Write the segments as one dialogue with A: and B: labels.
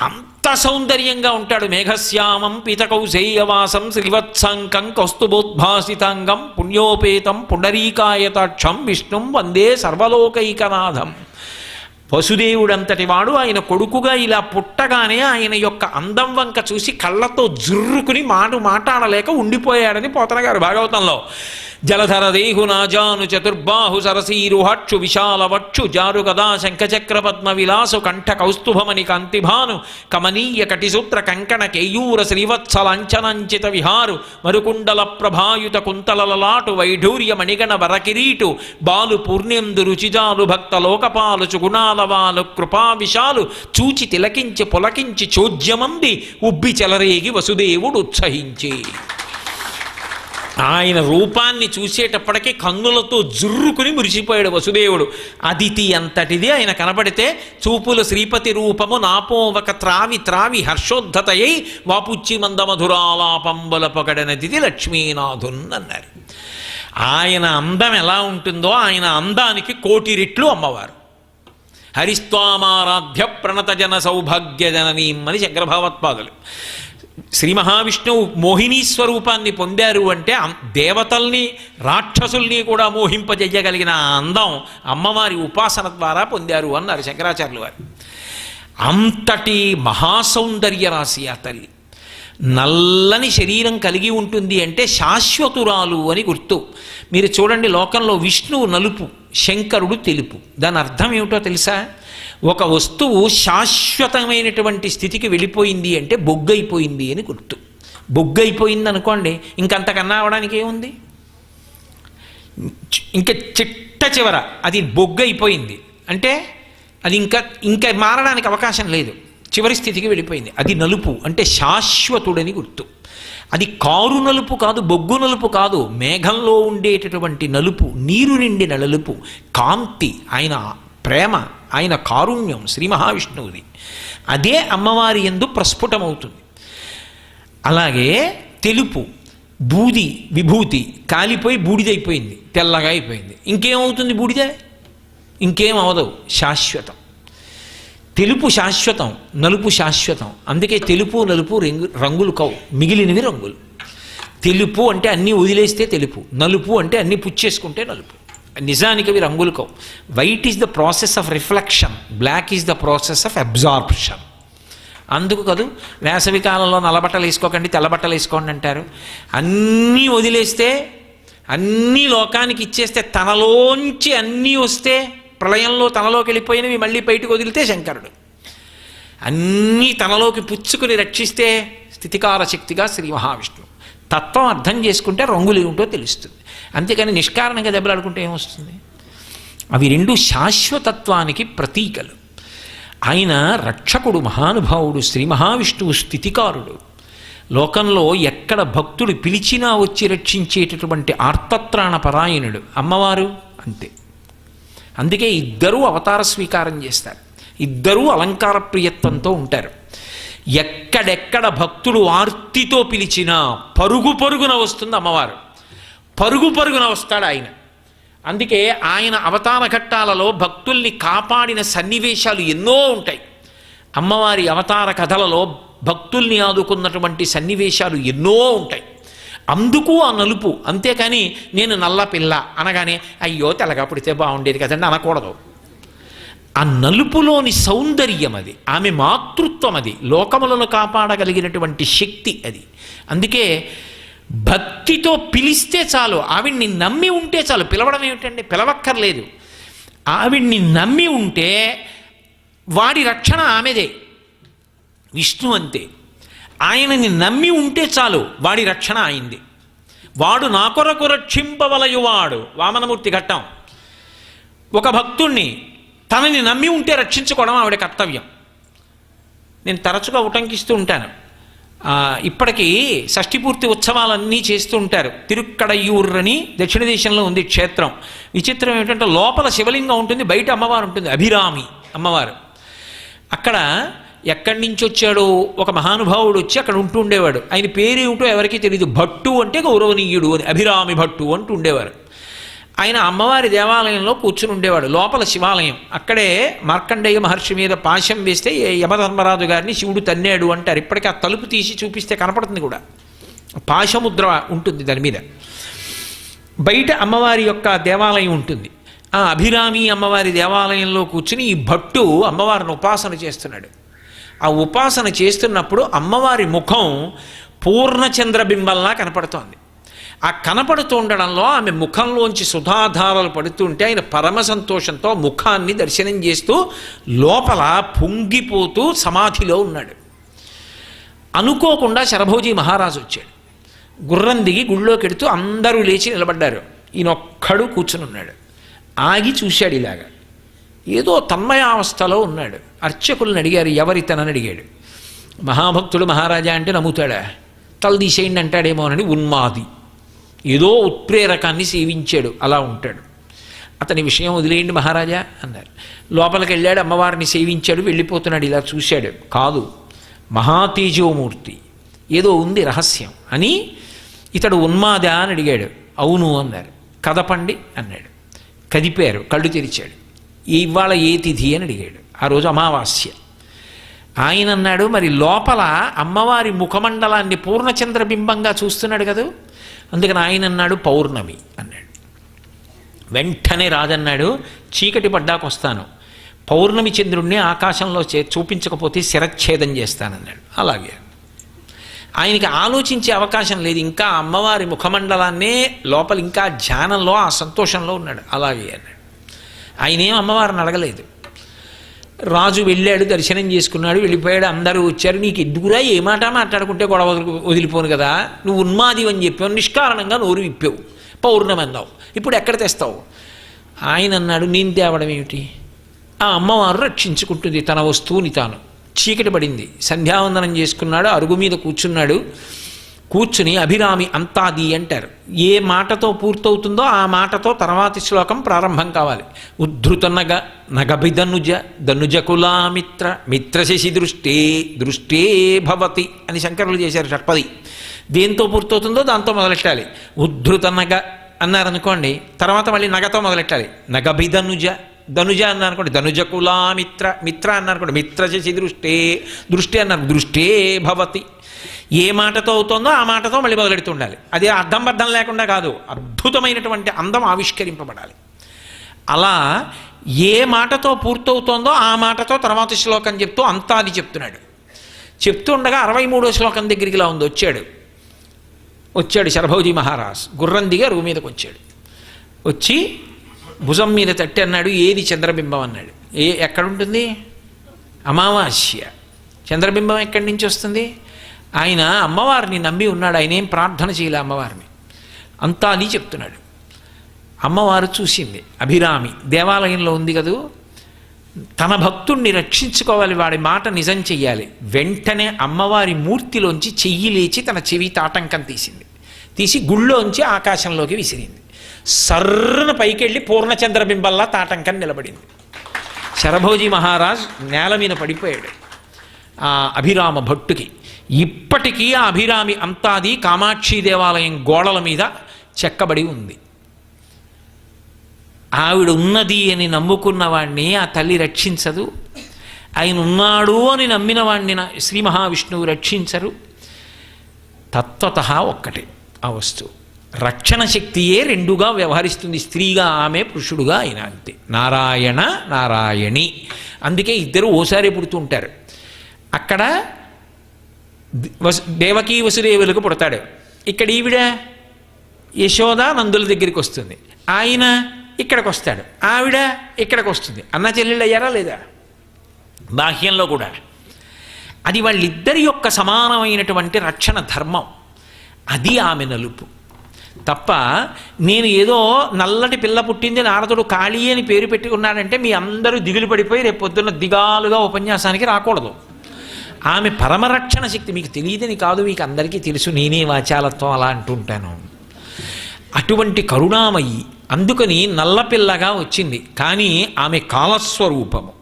A: అంత సౌందర్యంగా ఉంటాడు మేఘశ్యామం పీతకౌశేయవాసం శ్రీవత్సంకం కౌస్తుభోద్భాసితాంగం పుణ్యోపేతం పుండరీకాయతాక్షం విష్ణుం వందే సర్వలోకైకనాథం. వసుదేవుడంతటి వాడు ఆయన కొడుకుగా ఇలా పుట్టగానే ఆయన యొక్క అందం వంక చూసి కళ్ళతో జుర్రుకుని మాట మాట్లాడలేక ఉండిపోయాడని పోతన గారు భాగవతంలో. జలధర చతుర్బాహు సరసీరుహక్షు విశాలవక్షు జారు గదా శంఖచక్ర పద్మ విలాసు కంఠ కౌస్తుభమణి కాంతిభాను కమనీయ కటిసూత్ర కంకణ కేయూర శ్రీవత్సలాంఛనంచిత విహారు మరుకుండల ప్రభాయుత కుంతలలలాటు వైఢూర్య మణిగణ వరకిరీటు బాలు పూర్ణ్యందు రుచిజాలు భక్త లోకపాలు చుగుణాలవాలు కృపా విశాలు చూచి తిలకించి పులకించి చోద్యమంది ఉబ్బి చెలరేగి వసుదేవుడు ఉత్సహించి ఆయన రూపాన్ని చూసేటప్పటికీ కన్నులతో జుర్రుకుని మురిసిపోయాడు వసుదేవుడు. అదితి అంతటిది ఆయన కనబడితే చూపుల శ్రీపతి రూపము నాపోవక త్రావి త్రావి హర్షోద్ధతయై వాపుచ్చి మందమధురాలాపంబల పొగడనదిది లక్ష్మీనాథున్ అన్నారు. ఆయన అందం ఎలా ఉంటుందో ఆయన అందానికి కోటి రెట్లు అమ్మవారు. హరిస్వామారాధ్య ప్రణత జన సౌభాగ్య జననీం అని శంకరభావత్పాదులు. శ్రీ మహావిష్ణువు మోహినీ స్వరూపాన్ని పొందారు అంటే దేవతల్ని రాక్షసుల్ని కూడా మోహింపజేయగలిగిన అందం అమ్మవారి ఉపాసన ద్వారా పొందారు అన్నారు శంకరాచార్యులు వారు. అంతటి మహాసౌందర్య రాశి ఆ తల్లి. నల్లని శరీరం కలిగి ఉంటుంది అంటే శాశ్వతురాలు అని గుర్తు. మీరు చూడండి లోకంలో విష్ణువు నలుపు శంకరుడు తెలుపు. దాని అర్థం ఏమిటో తెలుసా? ఒక వస్తువు శాశ్వతమైనటువంటి స్థితికి వెళ్ళిపోయింది అంటే బొగ్గైపోయింది అని గుర్తు. బొగ్గైపోయింది అనుకోండి ఇంకంతకన్నా అవడానికి ఏముంది? చి- ఇంకా చిట్ట చివర అది బొగ్గైపోయింది. అంటే అది ఇంకా ఇంకా మారడానికి అవకాశం లేదు. చివరి స్థితికి వెళ్ళిపోయింది. అది నలుపు అంటే శాశ్వతుడని గుర్తు. అది కారు నలుపు కాదు బొగ్గు నలుపు కాదు మేఘంలో ఉండేటటువంటి నలుపు నీరు నిండిన నలుపు కాంతి ఆయన ప్రేమ ఆయన కారుణ్యం శ్రీ మహావిష్ణువుది. అదే అమ్మవారి ఎందు ప్రస్ఫుటమవుతుంది. అలాగే తెలుపు బూది విభూతి కాలిపోయి బూడిదైపోయింది తెల్లగా అయిపోయింది. ఇంకేమవుతుంది బూడిద? ఇంకేం అవదు శాశ్వతం. తెలుపు శాశ్వతం నలుపు శాశ్వతం. అందుకే తెలుపు నలుపు రంగు రంగులు కవు. మిగిలినవి రంగులు. తెలుపు అంటే అన్నీ వదిలేస్తే తెలుపు. నలుపు అంటే అన్నీ పుచ్చేసుకుంటే నలుపు. నిజానికి అవి రంగులు కవు. White is the process of reflection black is the process of absorption అందుకు కదూ వేసవి కాలంలో నల్లబట్టలు వేసుకోకండి తెల్లబట్టలు వేసుకోండి అంటారు. అన్నీ వదిలేస్తే అన్నీ లోకానికి ఇచ్చేస్తే తనలోంచి అన్నీ వస్తే ప్రళయంలో తనలోకి వెళ్ళిపోయినవి మళ్ళీ బయటకు వదిలితే శంకరుడు. అన్నీ తనలోకి పుచ్చుకుని రక్షిస్తే స్థితికార శక్తిగా శ్రీ మహావిష్ణువు. తత్వం అర్థం చేసుకుంటే రంగులు ఏమిటో తెలుస్తుంది. అంతేకాని నిష్కారణంగా దెబ్బలాడుకుంటే ఏమొస్తుంది? అవి రెండు శాశ్వతత్వానికి ప్రతీకలు. ఆయన రక్షకుడు మహానుభావుడు శ్రీ మహావిష్ణువు స్థితికారుడు. లోకంలో ఎక్కడ భక్తుడు పిలిచినా వచ్చి రక్షించేటటువంటి ఆర్తత్రాణ పరాయణుడు అమ్మవారు అంతే. అందుకే ఇద్దరూ అవతార స్వీకారం చేస్తారు. ఇద్దరూ అలంకార ప్రియత్వంతో ఉంటారు. ఎక్కడెక్కడ భక్తుడు ఆర్తితో పిలిచినా పరుగు పరుగున వస్తుంది అమ్మవారు. పరుగు పరుగున వస్తాడు ఆయన. అందుకే ఆయన అవతార ఘట్టాలలో భక్తుల్ని కాపాడిన సన్నివేశాలు ఎన్నో ఉంటాయి. అమ్మవారి అవతార కథలలో భక్తుల్ని ఆదుకున్నటువంటి సన్నివేశాలు ఎన్నో ఉంటాయి. అందుకు ఆ నలుపు. అంతేకాని నేను నల్ల పిల్ల అనగానే అయ్యో తెల్లగా పుడితే బాగుండేది కదండి అనకూడదు. ఆ నలుపులోని సౌందర్యం అది ఆమె మాతృత్వం అది లోకములను కాపాడగలిగినటువంటి శక్తి అది. అందుకే భక్తితో పిలిస్తే చాలు ఆవిడ్ని నమ్మి ఉంటే చాలు. పిలవడం ఏమిటండి? పిలవక్కర్లేదు. ఆవిడ్ని నమ్మి ఉంటే వాడి రక్షణ ఆమెదే. విష్ణు అంతే. ఆయనని నమ్మి ఉంటే చాలు వాడి రక్షణ అయింది. వాడు నా కొరకు రక్షింపవలయువాడు. వామనమూర్తి ఘట్టం. ఒక భక్తుణ్ణి తనని నమ్మి ఉంటే రక్షించుకోవడం ఆవిడ కర్తవ్యం. నేను తరచుగా ఉటంకిస్తూ ఉంటాను. ఇప్పటికీ షష్ఠిపూర్తి ఉత్సవాలన్నీ చేస్తూ ఉంటారు. తిరుక్కడయ్యూర్ అని దక్షిణ దేశంలో ఉంది క్షేత్రం. విచిత్రం ఏమిటంటే లోపల శివలింగం ఉంటుంది బయట అమ్మవారు ఉంటుంది అభిరామి అమ్మవారు. అక్కడ ఎక్కడి నుంచి వచ్చాడో ఒక మహానుభావుడు వచ్చి అక్కడ ఉంటూ ఉండేవాడు. ఆయన పేరేమిటో ఎవరికీ తెలియదు భట్టు అంటే గౌరవనీయుడు అని అభిరామి భట్టు అంటూ ఉండేవారు. ఆయన అమ్మవారి దేవాలయంలో కూర్చుని ఉండేవాడు లోపల శివాలయం. అక్కడే మార్కండేయ మహర్షి మీద పాశం వేస్తే యమధర్మరాజు గారిని శివుడు తన్నాడు అంటారు. ఇప్పటికీ ఆ తలుపు తీసి చూపిస్తే కనపడుతుంది కూడా. పాశముద్ర ఉంటుంది దాని మీద. బయట అమ్మవారి యొక్క దేవాలయం ఉంటుంది. ఆ అభిరామి అమ్మవారి దేవాలయంలో కూర్చుని ఈ భట్టు అమ్మవారిని ఉపాసన చేస్తున్నాడు. ఆ ఉపాసన చేస్తున్నప్పుడు అమ్మవారి ముఖం పూర్ణచంద్రబింబంలా కనపడుతోంది. ఆ కనపడుతూ ఉండడంలో ఆమె ముఖంలోంచి సుధాధారాలు పడుతుంటే ఆయన పరమ సంతోషంతో ముఖాన్ని దర్శనం చేస్తూ లోపల పొంగిపోతూ సమాధిలో ఉన్నాడు. అనుకోకుండా శరభోజీ మహారాజు వచ్చాడు. గుర్రం దిగి గుళ్ళోకి ఎడుతూ అందరూ లేచి నిలబడ్డారు. ఈయనొక్కడు కూర్చుని ఉన్నాడు. ఆగి చూశాడు ఇలాగా. ఏదో తన్మయావస్థలో ఉన్నాడు. అర్చకులను అడిగారు ఎవరితనని అడిగాడు. మహాభక్తుడు మహారాజా అంటే నమ్ముతాడా? తలదీసేయండి అంటాడేమోనని ఉన్మాది. ఏదో ఉత్ప్రేరకాన్ని సేవించాడు అలా ఉంటాడు. అతని విషయం వదిలేయండి మహారాజా అన్నారు. లోపలికి వెళ్ళాడు అమ్మవారిని సేవించాడు వెళ్ళిపోతున్నాడు ఇలా చూశాడు. కాదు మహాతేజోమూర్తి. ఏదో ఉంది రహస్యం అని ఇతడు ఉన్మాదా అని అడిగాడు. అవును అన్నారు. కదపండి అన్నాడు. కదిపారు కళ్ళు తెరిచాడు. ఇవాళ ఏ తిథి అని అడిగాడు. ఆ రోజు అమావాస్య. ఆయన అన్నాడు మరి లోపల అమ్మవారి ముఖమండలాన్ని పూర్ణచంద్రబింబంగా చూస్తున్నాడు కదా? అందుకని ఆయన అన్నాడు పౌర్ణమి అన్నాడు. వెంటనే రాజన్నాడు చీకటి పడ్డాకొస్తాను పౌర్ణమి చంద్రుణ్ణి ఆకాశంలో చే చూపించకపోతే శిరచ్ఛేదం చేస్తానన్నాడు అలాగే. ఆయనకి ఆలోచించే అవకాశం లేదు. ఇంకా అమ్మవారి ముఖమండలాన్నే లోపల ఇంకా ధ్యానంలో ఆ సంతోషంలో ఉన్నాడు. అలాగే అన్నాడు. ఆయన ఏం అమ్మవారిని అడగలేదు. రాజు వెళ్ళాడు దర్శనం చేసుకున్నాడు వెళ్ళిపోయాడు అందరూ వచ్చారు. నీకు ఎందుకురా ఏ మాట మాట్లాడుకుంటే గొడవ వదిలి- వదిలిపోను కదా? నువ్వు ఉన్మాది అని చెప్పావు నిష్కారణంగా నోరు విప్పావు పౌర్ణమి అన్నావు. ఇప్పుడు ఎక్కడ తెస్తావు? ఆయన అన్నాడు నేను తేవడం ఏమిటి? ఆ అమ్మవారు రక్షించుకుంటుంది తన వస్తువుని తాను. చీకటి పడింది. సంధ్యావందనం చేసుకున్నాడు అరుగు మీద కూర్చున్నాడు. కూర్చుని అభిరామి అంతాది అంటారు. ఏ మాటతో పూర్తవుతుందో ఆ మాటతో తర్వాతి శ్లోకం ప్రారంభం కావాలి. ఉద్ధృత నగ నగభిధనుజ ధనుజకులామిత్ర మిత్రశశి దృష్టే దృష్టే భవతి అని శంకరులు చేశారు షట్పది. దేంతో పూర్తవుతుందో దాంతో మొదలెట్టాలి. ఉద్ధృత నగ అన్నారనుకోండి తర్వాత మళ్ళీ నగతో మొదలెట్టాలి. నగభిధనుజ ధనుజ అన్నారు అనుకోండి ధనుజ కులామిత్ర మిత్ర అన్నారు అనుకోండి మిత్రశశి దృష్టే దృష్టి అన్నారు దృష్టే భవతి. ఏ మాటతో అవుతుందో ఆ మాటతో మళ్ళీ మొదలెడుతుండాలి అది అర్థం బద్ధం లేకుండా కాదు అద్భుతమైనటువంటి అందం ఆవిష్కరింపబడాలి. అలా ఏ మాటతో పూర్తవుతోందో ఆ మాటతో తర్వాత శ్లోకం చెప్తూ అంతా అది చెప్తున్నాడు. చెప్తూ ఉండగా అరవై మూడో శ్లోకం దగ్గరికి ఇలా ఉంది వచ్చాడు. వచ్చాడు శరభౌజీ మహారాజ్ గుర్రం దిగి అరుగు మీదకి వచ్చాడు. వచ్చి భుజం మీద తట్టి అన్నాడు ఏది చంద్రబింబం అన్నాడు. ఏ ఎక్కడుంటుంది? అమావాస్య. చంద్రబింబం ఎక్కడి నుంచి వస్తుంది? ఆయన అమ్మవారిని నమ్మి ఉన్నాడు. ఆయన ఏం ప్రార్థన చేయలే అమ్మవారిని. అంతా అని చెప్తున్నాడు. అమ్మవారు చూసింది. అభిరామి దేవాలయంలో ఉంది కదూ. తన భక్తుణ్ణి రక్షించుకోవాలి. వాడి మాట నిజం చెయ్యాలి. వెంటనే అమ్మవారి మూర్తిలోంచి చెయ్యి లేచి తన చెవి తాటంకం తీసింది. తీసి గుళ్ళోంచి ఆకాశంలోకి విసిరింది. సర్రన పైకెళ్ళి పూర్ణచంద్రబింబల్లా తాటంకం నిలబడింది. శరభోజీ మహారాజ్ నేల మీద పడిపోయాడు. ఆ అభిరామ భట్టుకి. ఇప్పటికీ ఆ అభిరామి అంతాది కామాక్షి దేవాలయం గోడల మీద చెక్కబడి ఉంది. ఆవిడ ఉన్నది అని నమ్ముకున్నవాణ్ణి ఆ తల్లి రక్షించదు. ఆయన ఉన్నాడు అని నమ్మిన వాణ్ణి శ్రీ మహావిష్ణువు రక్షించరు. తత్వత ఒక్కటే ఆ వస్తువు. రక్షణ శక్తియే రెండుగా వ్యవహరిస్తుంది. స్త్రీగా ఆమె పురుషుడుగా ఆయన అంతే. నారాయణ నారాయణి. అందుకే ఇద్దరు ఓసారి పుడుతుంటారు. అక్కడ వసు దేవకీ వసుదేవులకు పుడతాడు. ఇక్కడ ఈవిడ యశోద నందుల దగ్గరికి వస్తుంది. ఆయన ఇక్కడికి వస్తాడు ఆవిడ ఇక్కడికి వస్తుంది అన్న చెల్లెళ్ళు అయ్యారా లేదా? బాహ్యంలో కూడా. అది వాళ్ళిద్దరి యొక్క సమానమైనటువంటి రక్షణ ధర్మం. అది ఆమె నలుపు. తప్ప నేను ఏదో నల్లటి పిల్ల పుట్టింది నారదుడు కాళీ అని పేరు పెట్టుకున్నాడంటే మీ అందరూ దిగులు పడిపోయి రేపు పొద్దున్న దిగాలుగా ఉపన్యాసానికి రాకూడదు. ఆమె పరమరక్షణ శక్తి మీకు తెలియదని కాదు మీకు అందరికీ తెలుసు నేనే వాచాలత్వం అలా అంటుంటాను. అటువంటి కరుణామయి అందుకని నల్లపిల్లగా వచ్చింది. కానీ ఆమె కాలస్వరూపము.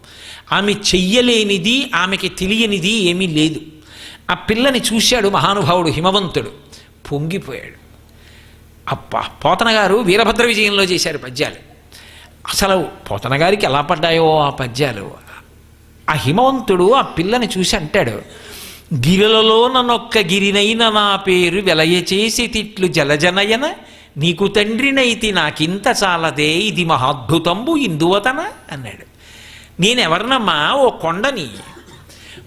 A: ఆమె చెయ్యలేనిది ఆమెకి తెలియనిది ఏమీ లేదు. ఆ పిల్లని చూశాడు మహానుభావుడు హిమవంతుడు. పొంగిపోయాడు. అప్ప పోతన గారు వీరభద్ర విజయంలో చేశారు పద్యాలు. అసలు పోతన గారికి ఎలా పడ్డాయో ఆ పద్యాలు? ఆ హిమవంతుడు ఆ పిల్లని చూసి అంటాడు గిరిలలో నన్నొక్క గిరినైన నా పేరు వెలయ చేసి తిట్లు జలజనయన నీకు తండ్రినైతి నాకింత చాలదే ఇది మహాద్భుతంబు ఇందువతన అన్నాడు. నేనెవరినమ్మా ఓ కొండని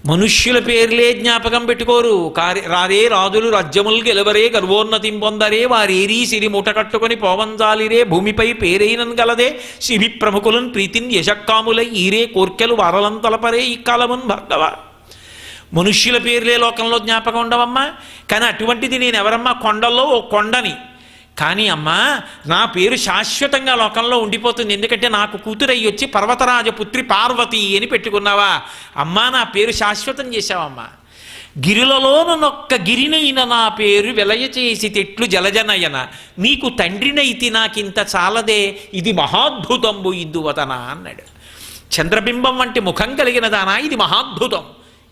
A: మనుష్యుల పేర్లే జ్ఞాపకం పెట్టుకోరు. కారి రారే రాజులు రాజ్యములు గెలవరే గర్వోన్నతిం పొందరే. వారేరీ సిరి మూట కట్టుకొని పోవంజాలిరే. భూమిపై పేరైనన్ గలదే. సిరి ప్రముఖులను ప్రీతిని యశక్కాములై ఈరే కోర్కెలు వరలం తలపరే ఈ కాలమున్ భర్గవ. మనుష్యుల పేర్లే లోకంలో జ్ఞాపకం ఉండవమ్మా. కానీ అటువంటిది నేను ఎవరమ్మా కొండల్లో ఓ కొండని. కానీ అమ్మా నా పేరు శాశ్వతంగా లోకంలో ఉండిపోతుంది. ఎందుకంటే నాకు కూతురయ్యి వచ్చి పర్వతరాజ పుత్రి పార్వతి అని పెట్టుకున్నావా? అమ్మా నా పేరు శాశ్వతం చేశావమ్మా. గిరిలలోనొక్క గిరినైన నా పేరు వెలయ చేసి తెట్లు జలజనయన. నీకు తండ్రినైతి నాకింత చాలదే. ఇది మహాద్భుతంబు ఇందువతన అన్నాడు. చంద్రబింబం వంటి ముఖం కలిగిన దానా? ఇది మహాద్భుతం.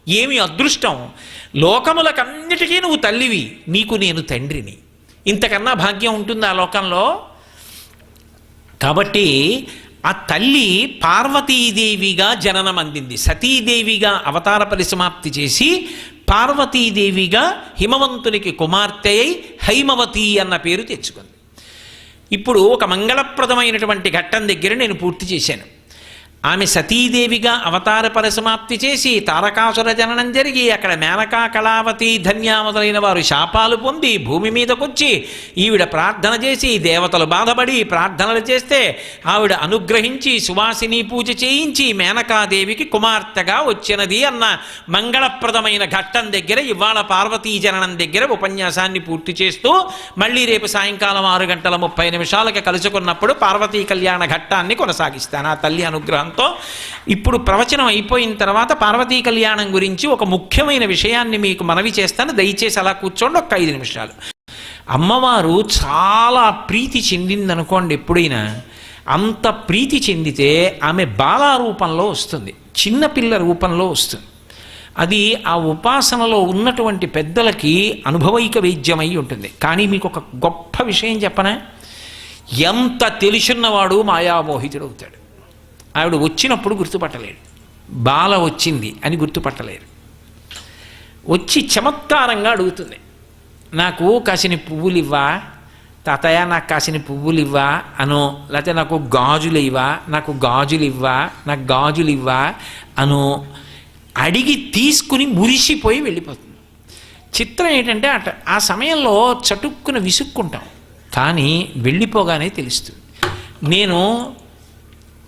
A: ఏమి అదృష్టం? లోకములకన్నిటికీ నువ్వు తల్లివి. నీకు నేను తండ్రిని. ఇంతకన్నా భాగ్యం ఉంటుంది ఆ లోకంలో. కాబట్టి ఆ తల్లి పార్వతీదేవిగా జననం అందింది. సతీదేవిగా అవతార పరిసమాప్తి చేసి పార్వతీదేవిగా హిమవంతునికి కుమార్తె అయి హైమవతి అన్న పేరు తెచ్చుకుంది. ఇప్పుడు ఒక మంగళప్రదమైనటువంటి ఘట్టం దగ్గర నేను పూర్తి చేశాను. ఆమె సతీదేవిగా అవతార పరిసమాప్తి చేసి తారకాసుర జననం జరిగి అక్కడ మేనకా కళావతి ధన్య మొదలైన వారు శాపాలు పొంది భూమి మీదకొచ్చి ఈవిడ ప్రార్థన చేసి దేవతలు బాధపడి ప్రార్థనలు చేస్తే ఆవిడ అనుగ్రహించి సువాసిని పూజ చేయించి మేనకాదేవికి కుమార్తెగా వచ్చినది అన్న మంగళప్రదమైన ఘట్టం దగ్గర ఇవాళ పార్వతీ జననం దగ్గర ఉపన్యాసాన్ని పూర్తి చేస్తూ మళ్ళీ రేపు సాయంకాలం ఆరు గంటల ముప్పై నిమిషాలకి కలుసుకున్నప్పుడు పార్వతీ కళ్యాణ ఘట్టాన్ని కొనసాగిస్తాను. ఆ తల్లి అనుగ్రహం అనుగ్రహంతో ఇప్పుడు ప్రవచనం అయిపోయిన తర్వాత పార్వతీ కళ్యాణం గురించి ఒక ముఖ్యమైన విషయాన్ని మీకు మనవి చేస్తాను. దయచేసి అలా కూర్చోండి ఒక ఐదు నిమిషాలు. అమ్మవారు చాలా ప్రీతి చెందిందనుకోండి ఎప్పుడైనా. అంత ప్రీతి చెందితే ఆమె బాల రూపంలో వస్తుంది చిన్నపిల్ల రూపంలో వస్తుంది. అది ఆ ఉపాసనలో ఉన్నటువంటి పెద్దలకి అనుభవైక వేద్యమై ఉంటుంది. కానీ మీకు ఒక గొప్ప విషయం చెప్పనా? ఎంత తెలిసిన్నవాడు మాయామోహితుడవుతాడు. ఆవిడ వచ్చినప్పుడు గుర్తుపట్టలేడు. బాల వచ్చింది అని గుర్తుపట్టలేరు. వచ్చి చమత్కారంగా అడుగుతుంది. నాకు కాసిని పువ్వులు ఇవ్వా తాతయ్య నాకు కాసిన పువ్వులు ఇవ్వా అను లేకపోతే నాకు గాజులు ఇవ్వా నాకు గాజులు ఇవ్వా నాకు గాజులు ఇవ్వా అను అడిగి తీసుకుని మురిసిపోయి వెళ్ళిపోతుంది. చిత్రం ఏంటంటే అట ఆ సమయంలో చటుక్కున విసుక్కుంటాం. కానీ వెళ్ళిపోగానే తెలుస్తుంది. నేను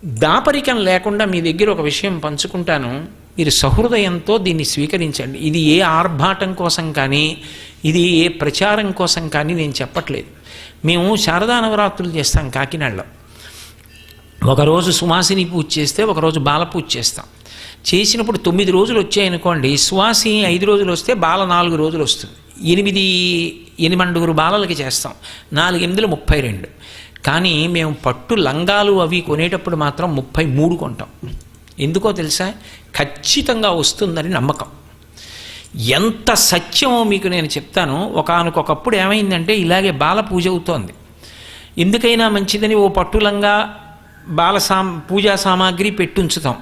A: దాపరికం లేకుండా మీ దగ్గర ఒక విషయం పంచుకుంటాను. మీరు సహృదయంతో దీన్ని స్వీకరించండి. ఇది ఏ ఆర్భాటం కోసం కానీ ఇది ఏ ప్రచారం కోసం కానీ నేను చెప్పట్లేదు. మేము శారదా నవరాత్రులు చేస్తాం కాకినాడలో. ఒకరోజు సువాసిని పూజ చేస్తే ఒకరోజు బాల పూజ చేస్తాం. చేసినప్పుడు తొమ్మిది రోజులు వచ్చాయనుకోండి సువాసి ఐదు రోజులు వస్తే బాల నాలుగు రోజులు వస్తుంది. ఎనిమిది ఎనిమిడుగురు బాలలకి చేస్తాం. నాలుగు ఎనిమిదిలో ముప్పై రెండు. కానీ మేము పట్టు లంగాలు అవి కొనేటప్పుడు మాత్రం ముప్పై మూడు కొంటాం. ఎందుకో తెలుసా? ఖచ్చితంగా వస్తుందని నమ్మకం. ఎంత సత్యమో మీకు నేను చెప్తాను. ఒకనకొకప్పుడు ఏమైందంటే ఇలాగే బాల పూజ అవుతోంది. ఎందుకైనా మంచిదని ఓ పట్టులంగా బాల సా పూజా సామాగ్రి పెట్టుంచుతాం.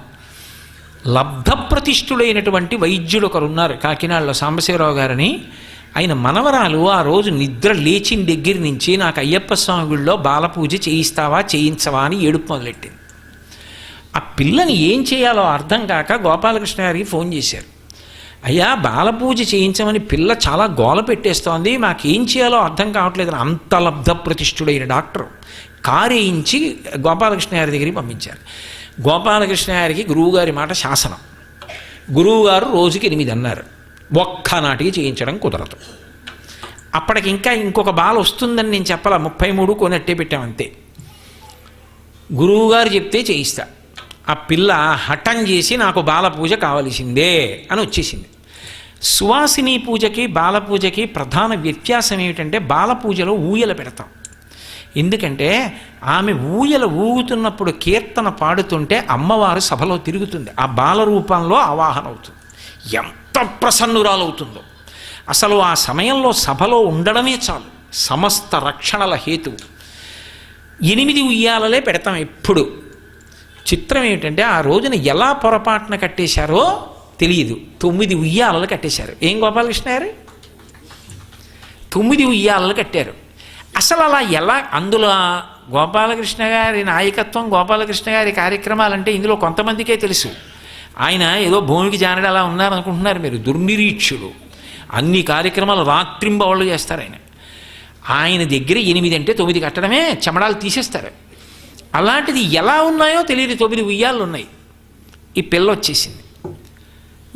A: లబ్ధప్రతిష్ఠుడైనటువంటి వైద్యుడు ఒకరు ఉన్నారు కాకినాడలో సాంబశివరావు గారని. ఆయన మనవరాలు ఆ రోజు నిద్ర లేచిన దగ్గర నుంచి నాకు అయ్యప్ప స్వామి గుడిలో బాలపూజ చేయిస్తావా చేయించవా అని ఏడుపు మొదలెట్టింది. ఆ పిల్లని ఏం చేయాలో అర్థం కాక గోపాలకృష్ణ గారికి ఫోన్ చేశారు. అయ్యా బాలపూజ చేయించమని పిల్ల చాలా గోల పెట్టేస్తోంది మాకేం చేయాలో అర్థం కావట్లేదు అని అంత లబ్ధ ప్రతిష్ఠుడైన డాక్టర్ కారు వేయించి గోపాలకృష్ణ గారి దగ్గరికి పంపించారు. గోపాలకృష్ణ గారికి గురువుగారి మాట శాసనం. గురువుగారు రోజుకి ఎనిమిది అన్నారు. ఒక్కనాటికి చేయించడం కుదరదు. అప్పటికి ఇంకా ఇంకొక బాల వస్తుందని నేను చెప్పాల ముప్పై మూడు కొనట్టే పెట్టామంతే గురువుగారు చెప్తే చేయిస్తా. ఆ పిల్ల హఠం చేసి నాకు బాల పూజ కావలసిందే అని వచ్చేసింది. సువాసిని పూజకి బాల పూజకి ప్రధాన వ్యత్యాసం ఏమిటంటే బాల పూజలో ఊయల పెడతాం. ఎందుకంటే ఆమె ఊయల ఊగుతున్నప్పుడు కీర్తన పాడుతుంటే అమ్మవారు సభలో తిరుగుతుంది. ఆ బాల రూపంలో ఆవాహన అవుతుంది. ఎంత ప్రసన్నురాలవుతుందో. అసలు ఆ సమయంలో సభలో ఉండడమే చాలు. సమస్త రక్షణల హేతు. ఎనిమిది ఉయ్యాలలే పెడతాం ఎప్పుడు. చిత్రం ఏమిటంటే ఆ రోజున ఎలా పొరపాటున కట్టేశారో తెలియదు. తొమ్మిది ఉయ్యాలలు కట్టేశారు. ఏం గోపాలకృష్ణ గారు? తొమ్మిది ఉయ్యాలలు కట్టారు. అసలు అలా ఎలా అందులో గోపాలకృష్ణ గారి నాయకత్వం గోపాలకృష్ణ గారి కార్యక్రమాలంటే ఇందులో కొంతమందికే తెలుసు. ఆయన ఏదో భూమికి జానడు అలా ఉన్నారనుకుంటున్నారు మీరు దుర్నిరీక్షుడు అన్ని కార్యక్రమాలు రాత్రింబవళ్ళు చేస్తారు ఆయన. ఆయన దగ్గర ఎనిమిది అంటే తొమ్మిది కట్టడమే చెమడాలు తీసేస్తారు. అలాంటిది ఎలా ఉన్నాయో తెలియదు తొమ్మిది ఉయ్యాలు ఉన్నాయి. ఈ పిల్ల వచ్చేసింది.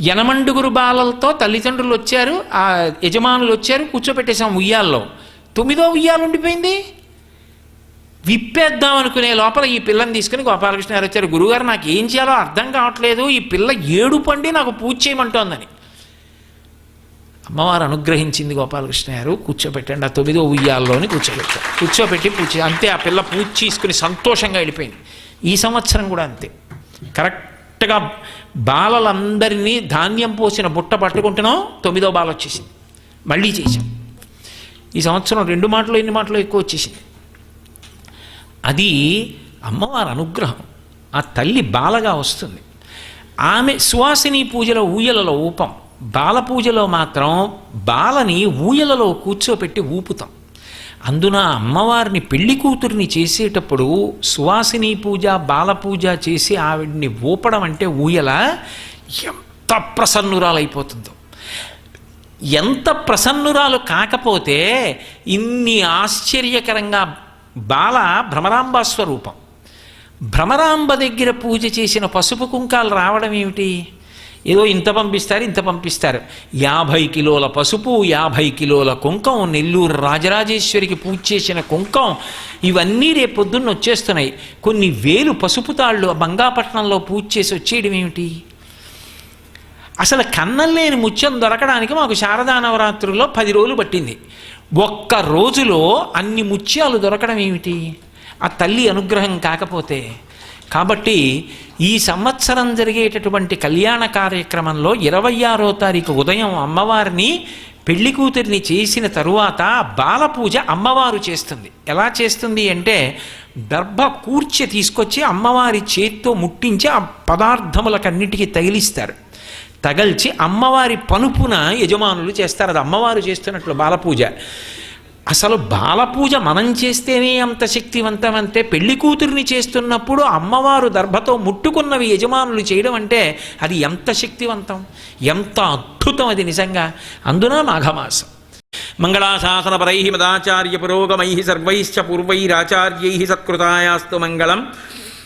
A: యనమండుగురు బాలలతో తల్లిదండ్రులు వచ్చారు ఆ యజమానులు వచ్చారు కూర్చోపెట్టేశాం ఉయ్యాల్లో. తొమ్మిదో ఉయ్యాలు ఉండిపోయింది. విప్పేద్దాం అనుకునే లోపల ఈ పిల్లని తీసుకుని గోపాలకృష్ణ గారు వచ్చారు. గురుగారు నాకు ఏం చేయాలో అర్థం కావట్లేదు. ఈ పిల్ల ఏడు పండి నాకు పూజ చేయమంటోందని. అమ్మవారు అనుగ్రహించింది గోపాలకృష్ణ గారు. కూర్చోబెట్టండి. ఆ తొమ్మిదో ఉయ్యాల్లోని కూర్చోబెట్టారు కూర్చోబెట్టి పూజ అంతే ఆ పిల్ల పూజ చేసుకుని సంతోషంగా వెళ్ళిపోయింది. ఈ సంవత్సరం కూడా అంతే. కరెక్ట్గా బాలలందరినీ ధాన్యం పోసిన బుట్ట పట్టుకుంటున్నాం. తొమ్మిదో బాల వచ్చేసింది. మళ్ళీ చేశాం. ఈ సంవత్సరం రెండు మాటలు ఎన్ని మాటలు ఎక్కువ వచ్చేసింది? అది అమ్మవారి అనుగ్రహం. ఆ తల్లి బాలగా వస్తుంది. ఆమె సువాసిని పూజలో ఊయలలో ఊపం. బాల పూజలో మాత్రం బాలని ఊయలలో కూర్చోపెట్టి ఊపుతాం. అందున అమ్మవారిని పెళ్ళి కూతురిని చేసేటప్పుడు సువాసిని పూజ బాల పూజ చేసి ఆవిడ్ని ఊపడం అంటే ఊయల ఎంత ప్రసన్నురాలైపోతుందో. ఎంత ప్రసన్నురాలు కాకపోతే ఇన్ని ఆశ్చర్యకరంగా బాల భ్రమరాంబ స్వరూపం. భ్రమరాంబ దగ్గర పూజ చేసిన పసుపు కుంకాలు రావడం ఏమిటి? ఏదో ఇంత పంపిస్తారు ఇంత పంపిస్తారు. యాభై కిలోల పసుపు యాభై కిలోల కుంకం నెల్లూరు రాజరాజేశ్వరికి పూజ చేసిన కుంకం ఇవన్నీ రేపు పొద్దున్న వచ్చేస్తున్నాయి. కొన్ని వేలు పసుపు తాళ్ళు బంగాపట్నంలో పూజ చేసి వచ్చేయడం ఏమిటి? అసలు కన్నం లేని ముత్యం దొరకడానికి మాకు శారదా నవరాత్రుల్లో పది రోజులు పట్టింది. ఒక్క రోజులో అన్ని ముత్యాలు దొరకడం ఏమిటి? ఆ తల్లి అనుగ్రహం కాకపోతే. కాబట్టి ఈ సంవత్సరం జరిగేటటువంటి కళ్యాణ కార్యక్రమంలో ఇరవై ఆరో తారీఖు ఉదయం అమ్మవారిని పెళ్ళి కూతురిని చేసిన తరువాత బాలపూజ అమ్మవారు చేస్తుంది. ఎలా చేస్తుంది అంటే దర్భ కూర్చి తీసుకొచ్చి అమ్మవారి చేత్తో ముట్టించి ఆ పదార్థములకన్నిటికీ తగిలిస్తారు. తగల్చి అమ్మవారి పనుపున యజమానులు చేస్తారు. అది అమ్మవారు చేస్తున్నట్లు బాలపూజ. అసలు బాలపూజ మనం చేస్తేనే అంత శక్తివంతం అంటే పెళ్ళి కూతురిని చేస్తున్నప్పుడు అమ్మవారు దర్భతో ముట్టుకున్నవి యజమానులు చేయడం అంటే అది ఎంత శక్తివంతం? ఎంత అద్భుతం అది నిజంగా. అందున మాఘమాసం. మంగళాశాసనపరై మదాచార్య పురోగమై సర్వైశ్చ పూర్వైరాచార్యై సత్కృతాయాస్తు మంగళం.